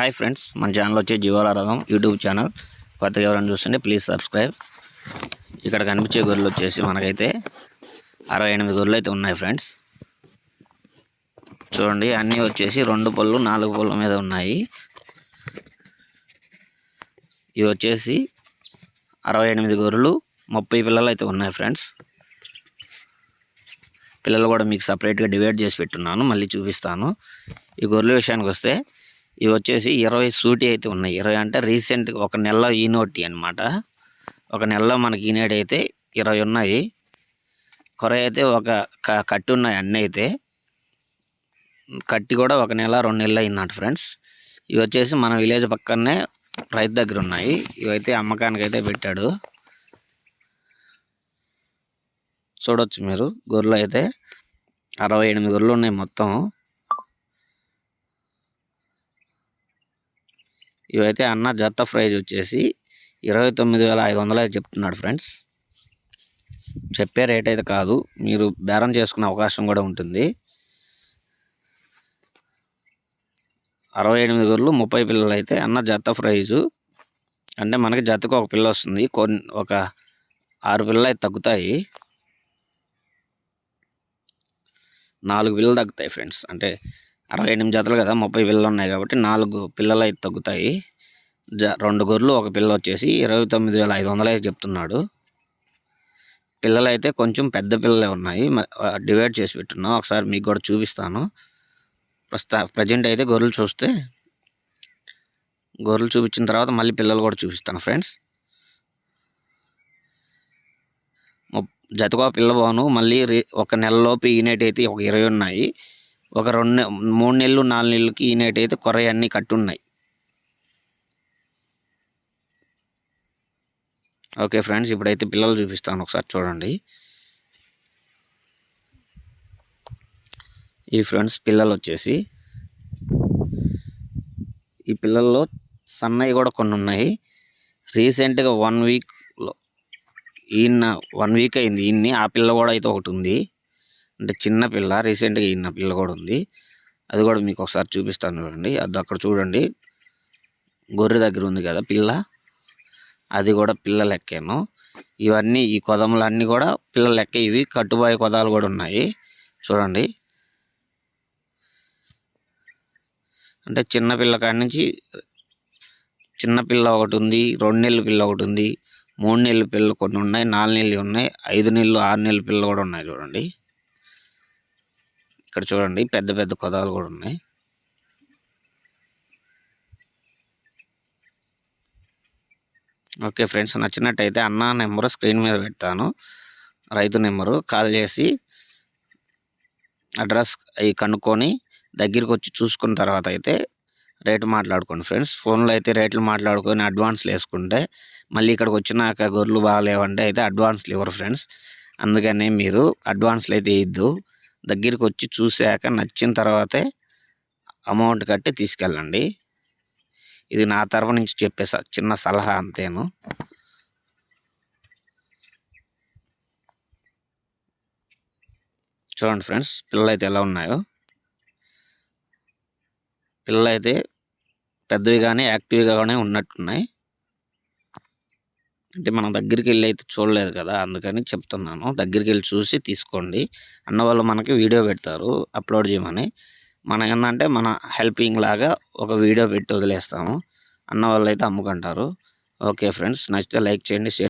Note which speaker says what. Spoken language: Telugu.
Speaker 1: హాయ్ ఫ్రెండ్స్ మన ఛానల్ వచ్చి జీవాల యూట్యూబ్ ఛానల్. కొత్తగా ఎవరైనా చూస్తుంటే ప్లీజ్ సబ్స్క్రైబ్. ఇక్కడ కనిపించే గొర్రెలు వచ్చేసి మనకైతే అరవై ఎనిమిది గొర్రెలు అయితే ఉన్నాయి ఫ్రెండ్స్. చూడండి అన్నీ వచ్చేసి రెండు పళ్ళు నాలుగు పళ్ళు మీద ఉన్నాయి. ఇవి వచ్చేసి అరవై ఎనిమిది గొర్రెలు ముప్పై పిల్లలు అయితే ఉన్నాయి ఫ్రెండ్స్. పిల్లలు కూడా మీకు సపరేట్గా డివైడ్ చేసి పెట్టున్నాను మళ్ళీ చూపిస్తాను. ఈ గొర్రెల విషయానికి వస్తే ఇవి వచ్చేసి ఇరవై సూటి అయితే ఉన్నాయి. ఇరవై అంటే రీసెంట్ ఒక నెలలో ఈనోటి అనమాట ఒక నెలలో మనకి ఈనాడు అయితే ఇరవై ఉన్నాయి. కొర అయితే ఒక కట్టి ఉన్నాయి అన్నీ అయితే. కట్టి కూడా ఒక నెల రెండు నెలలు అయిందంట ఫ్రెండ్స్ ఇవి వచ్చేసి మన విలేజ్ పక్కనే రైతు దగ్గర ఉన్నాయి. ఇవైతే అమ్మకానికి అయితే పెట్టాడు. చూడొచ్చు మీరు. గొర్రెలు అయితే అరవై ఎనిమిది గొర్రెలు ఉన్నాయి మొత్తం. ఇవైతే అన్న జత్త ప్రైజ్ వచ్చేసి ఇరవై తొమ్మిది వేల ఐదు వందలు అయితే చెప్తున్నాడు ఫ్రెండ్స్. చెప్పే రేట్ అయితే కాదు మీరు బేరం చేసుకునే అవకాశం కూడా ఉంటుంది. అరవై ఎనిమిది గొర్రెలు ముప్పై పిల్లలు అయితే అన్న జత్త ప్రైజు. అంటే మనకి జతకు ఒక పిల్ల వస్తుంది కొన్ని ఒక ఆరు పిల్లలు అయితే తగ్గుతాయి. నాలుగు పిల్లలు తగ్గుతాయి ఫ్రెండ్స్. అంటే అరవై ఎనిమిది జతలు కదా ముప్పై పిల్లలు ఉన్నాయి కాబట్టి నాలుగు పిల్లలు అయితే తగ్గుతాయి. జ రెండు గొర్రెలు ఒక పిల్ల వచ్చేసి ఇరవై తొమ్మిది వేల ఐదు వందలు అయితే చెప్తున్నాడు. పిల్లలు అయితే కొంచెం పెద్ద పిల్లలే ఉన్నాయి. డివైడ్ చేసి పెట్టున్నాం. ఒకసారి మీకు కూడా చూపిస్తాను. ప్రస్తుత ప్రజెంట్ అయితే గొర్రెలు చూస్తే గొర్రెలు చూపించిన తర్వాత మళ్ళీ పిల్లలు కూడా చూపిస్తాను ఫ్రెండ్స్. జతకో పిల్ల బాను మళ్ళీ ఒక నెలలోపు ఈనేటి అయితే ఒక ఇరవై ఉన్నాయి. ఒక రెండు మూడు నెలలు నాలుగు నెలలకి ఈనేటి అయితే కొరవి అన్నీ కట్టున్నాయి. ఓకే ఫ్రెండ్స్ ఇప్పుడైతే పిల్లలు చూపిస్తాను ఒకసారి చూడండి. ఈ ఫ్రెండ్స్ పిల్లలు వచ్చేసి ఈ పిల్లల్లో సన్నవి కూడా కొన్ని ఉన్నాయి. రీసెంట్గా వన్ వీక్లో ఈయన వన్ వీక్ అయింది ఈయన్ని ఆ పిల్ల కూడా అయితే ఒకటి ఉంది. అంటే చిన్న పిల్ల రీసెంట్గా ఈయన పిల్ల కూడా ఉంది. అది కూడా మీకు ఒకసారి చూపిస్తాను చూడండి. అది అక్కడ చూడండి. గొర్రె దగ్గర ఉంది కదా పిల్ల. అది కూడా పిల్ల లెక్కేను. ఇవన్నీ ఈ కొదములన్నీ కూడా పిల్ల లెక్క. ఇవి కట్టుబాయి కొదాలు కూడా ఉన్నాయి. చూడండి. అంటే చిన్న పిల్ల కాడి నుంచి చిన్న పిల్ల ఒకటి ఉంది రెండు నెలల పిల్ల ఒకటి ఉంది మూడు నెలల పిల్లలు కొన్ని ఉన్నాయి నాలుగు నెలలు ఉన్నాయి ఐదు నెలలు ఆరు నెలల పిల్లలు కూడా ఉన్నాయి చూడండి. ఇక్కడ చూడండి పెద్ద పెద్ద కొదాలు కూడా ఉన్నాయి. ఓకే ఫ్రెండ్స్ నచ్చినట్టయితే అన్న నెంబరు స్క్రీన్ మీద పెడతాను. రైతు నెంబరు కాల్ చేసి అడ్రస్ అవి కనుక్కొని దగ్గరికి వచ్చి చూసుకున్న తర్వాత అయితే రేటు మాట్లాడుకోండి ఫ్రెండ్స్. ఫోన్లో అయితే రేట్లు మాట్లాడుకొని అడ్వాన్స్లు వేసుకుంటే మళ్ళీ ఇక్కడికి వచ్చినాక గొర్రెలు బాగాలేవంటే అయితే అడ్వాన్స్లు ఇవ్వరు ఫ్రెండ్స్. అందుకనే మీరు అడ్వాన్స్లు అయితే ఇద్దు. దగ్గరికి వచ్చి చూశాక నచ్చిన తర్వాతే అమౌంట్ కట్టి తీసుకెళ్ళండి. ఇది నా తరఫు నుంచి చెప్పే చిన్న సలహా అంతేను. చూడండి ఫ్రెండ్స్ పిల్లలు అయితే ఎలా ఉన్నాయో. పిల్లలు అయితే పెద్దవి కానీ యాక్టివ్గానే ఉన్నట్టున్నాయి. అంటే మనం దగ్గరికి వెళ్ళి అయితే చూడలేదు కదా! అందుకని చెప్తున్నాను. దగ్గరికి వెళ్ళి చూసి తీసుకోండి. అన్న వాళ్ళు మనకి వీడియో పెడతారు. అప్లోడ్ చేయమని. మన ఏంటంటే మన హెల్పింగ్ లాగా ఒక వీడియో పెట్టి వదిలేస్తాము. అన్న వాళ్ళు అయితే అమ్ముకుంటారు. Okay friends. నచ్చితే లైక్ చేయండి షేర్